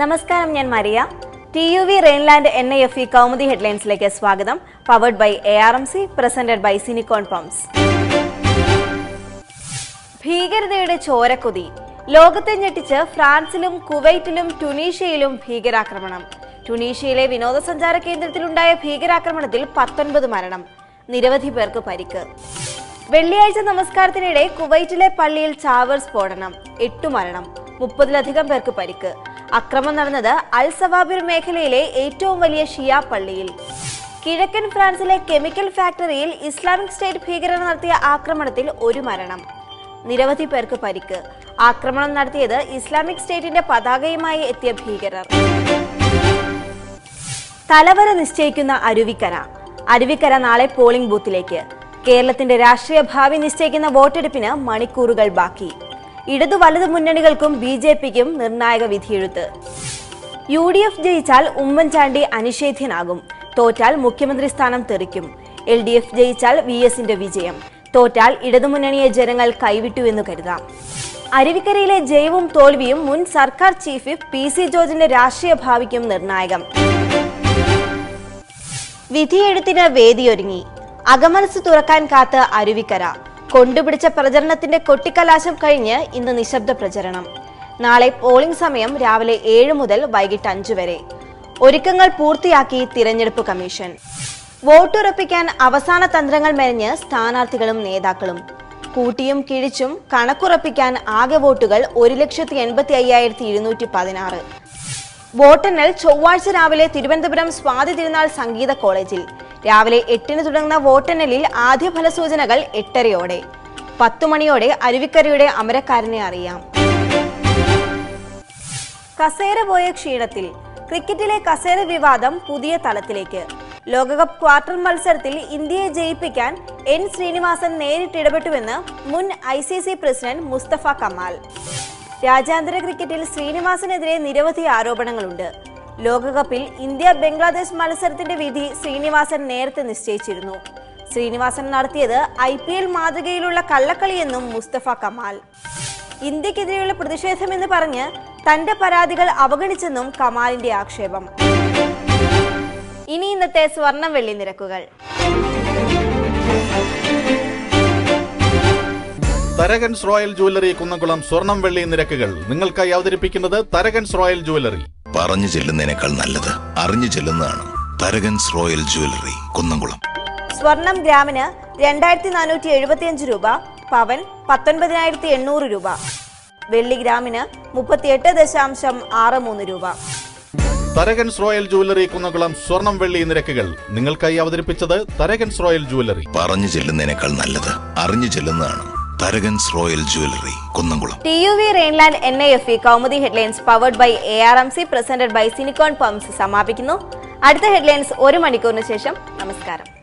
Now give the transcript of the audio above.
നമസ്കാരം ഞാൻ Maria. T U V Rheinland N I F E Kaumudi ഹെഡ്ലൈൻസിലേക്ക് സ്വാഗതം. Powered by A R M C presented by Sinicon pumps ഭീകരതയുടെ ചോരക്കൊതി. ലോകത്തെ ഞെട്ടിച്ച് ഫ്രാൻസിലും കുവൈറ്റിലും ടുണീഷ്യയിലും ഭീകരാക്രമണം. ടുണീഷ്യയിലെ വിനോദസഞ്ചാര കേന്ദ്രത്തിലുണ്ടായ ഭീകരാക്രമണത്തിൽ പത്തൊൻപത് മരണം. നിരവധി പേർക്ക് പരിക്ക്. വെള്ളിയാഴ്ച നമസ്കാരത്തിനിടെ കുവൈറ്റിലെ പള്ളിയിൽ ചാവർ സ്ഫോടനം. എട്ടു മരണം. മുപ്പതിലധികം പേർക്ക് പരിക്ക്. അക്രമം നടന്നത് അൽ സവാബിർ മേഖലയിലെ ഏറ്റവും വലിയ ഷിയ പള്ളിയിൽ. കിഴക്കൻ ഫ്രാൻസിലെ കെമിക്കൽ ഫാക്ടറിയിൽ ഇസ്ലാമിക് സ്റ്റേറ്റ് ഭീകരർ നടത്തിയ ആക്രമണത്തിൽ ഒരു മരണം. നിരവധി പേർക്ക് പരിക്ക്. ആക്രമണം നടത്തിയത് ഇസ്ലാമിക് സ്റ്റേറ്റിന്റെ പതാകയുമായി എത്തിയ ഭീകരർ. തലവര നിശ്ചയിക്കുന്ന അരുവിക്കര. അരുവിക്കര നാളെ പോളിംഗ് ബൂത്തിലേക്ക്. കേരളത്തിന്റെ രാഷ്ട്രീയ ഭാവി നിശ്ചയിക്കുന്ന വോട്ടെടുപ്പിന് മണിക്കൂറുകൾ ബാക്കി. ഇടതു വലതു മുന്നണികൾക്കും ബി ജെ പിക്കും നിർണായക വിധിയെഴുത്ത്. യു ഡി എഫ് ജയിച്ചാൽ ഉമ്മൻചാണ്ടി അനിഷേധ്യനാകും. തോറ്റാൽ മുഖ്യമന്ത്രി സ്ഥാനം തെറിക്കും. എൽ ഡി എഫ് ജയിച്ചാൽ വി എസിന്റെ വിജയം. തോറ്റാൽ ഇടതുമുന്നണിയെ ജനങ്ങൾ കൈവിട്ടു എന്ന് കരുതാം. അരുവിക്കരയിലെ ജയവും തോൽവിയും മുൻ സർക്കാർ ചീഫ് പി സി ജോർജിന്റെ രാഷ്ട്രീയ ഭാവിക്കും നിർണായകം. വിധിയെഴുത്തിന് വേദിയൊരുങ്ങി. അകമനസ് തുറക്കാൻ കാത്ത് അരുവിക്കര. കൊണ്ടുപിടിച്ച പ്രചരണത്തിന്റെ കൊട്ടിക്കലാശം കഴിഞ്ഞ് ഇന്ന് നിശബ്ദ പ്രചരണം. നാളെ പോളിംഗ് സമയം രാവിലെ ഏഴ് മുതൽ വൈകിട്ട് അഞ്ചു വരെ. ഒരുക്കങ്ങൾ പൂർത്തിയാക്കി തിരഞ്ഞെടുപ്പ് കമ്മീഷൻ. വോട്ടുറപ്പിക്കാൻ അവസാന തന്ത്രങ്ങൾ മെനഞ്ഞ് സ്ഥാനാർത്ഥികളും നേതാക്കളും. കൂട്ടിയും കിഴിച്ചും കണക്കുറപ്പിക്കാൻ ആകെ വോട്ടുകൾ ഒരു ലക്ഷത്തി എൺപത്തി അയ്യായിരത്തി ഇരുന്നൂറ്റി പതിനാറ്. വോട്ടെണ്ണൽ ചൊവ്വാഴ്ച രാവിലെ തിരുവനന്തപുരം സ്വാതി തിരുനാൾ സംഗീത കോളേജിൽ. രാവിലെ എട്ടിന് തുടങ്ങുന്ന വോട്ടെണ്ണലിൽ ആദ്യ ഫലസൂചനകൾ എട്ടരയോടെ. പത്തു മണിയോടെ അരുവിക്കരയുടെ അമരക്കാരനെ അറിയാം. കസേര പോയ ക്ഷീണത്തിൽ. ക്രിക്കറ്റിലെ കസേര വിവാദം പുതിയ തലത്തിലേക്ക്. ലോകകപ്പ് ക്വാർട്ടർ മത്സരത്തിൽ ഇന്ത്യയെ ജയിപ്പിക്കാൻ എൻ ശ്രീനിവാസൻ നേരിട്ടിടപെട്ടുവെന്ന് മുൻ I C C president Mustafa Kamal. രാജ്യാന്തര ക്രിക്കറ്റിൽ ശ്രീനിവാസനെതിരെ നിരവധി ആരോപണങ്ങളുണ്ട്. ലോകകപ്പിൽ ഇന്ത്യ ബംഗ്ലാദേശ് മത്സരത്തിന്റെ വിധി ശ്രീനിവാസൻ നേരത്തെ നിശ്ചയിച്ചിരുന്നു. ശ്രീനിവാസൻ നടത്തിയത് ഐ പി എൽ മാതൃകയിലുള്ള കള്ളക്കളിയെന്നും മുസ്തഫ കമാൽ. ഇന്ത്യക്കെതിരെയുള്ള പ്രതിഷേധമെന്ന് പറഞ്ഞ് തന്റെ പരാതികൾ അവഗണിച്ചെന്നും കമാലിന്റെ ആക്ഷേപം. ഇനി ഇന്നത്തെ സ്വർണം വെള്ളി നിരക്കുകൾ. തരകൻസ് റോയൽ ജുവലറി കുന്നംകുളം സ്വർണം വെള്ളി നിരക്കുകൾ. നിങ്ങൾക്കായി അവതരിപ്പിക്കുന്നത് തരകൻസ് റോയൽ ജുവല്ലറി. പറഞ്ഞു ചെല്ലുന്നതിനേക്കാൾ നല്ലത് അറിഞ്ഞു ചെല്ലുന്നതാണ് തരകൻസ് റോയൽ ജുവലറി കുന്നംകുളം. സ്വർണം ഗ്രാമിന് രണ്ടായിരത്തി നാനൂറ്റി എഴുപത്തിയഞ്ച് രൂപ പവൻ പത്തൊൻപതിനായിരത്തി എണ്ണൂറ് രൂപ. വെള്ളി ഗ്രാമിന് മുപ്പത്തിയെട്ട് ദശാംശം ആറ് മൂന്ന് രൂപ. തരകൻസ് റോയൽ ജുവലറി കുന്നംകുളം സ്വർണം വെള്ളി നിരക്കുകൾ നിങ്ങൾക്കായി അവതരിപ്പിച്ചത് തരകൻസ് റോയൽ ജുവലറി പറഞ്ഞു ചെല്ലുന്നതിനേക്കാൾ നല്ലത് അറിഞ്ഞു ചെല്ലുന്നതാണ് Tharakans royal jewellery Kunnamkulam. T U V Kaumudi headlines powered by A R M C presented by Sinicon pumps സമാപിക്കുന്നു. അടുത്ത ഹെഡ്ലൈൻസ് ഒരു മണിക്കൂറിന് ശേഷം. നമസ്കാരം.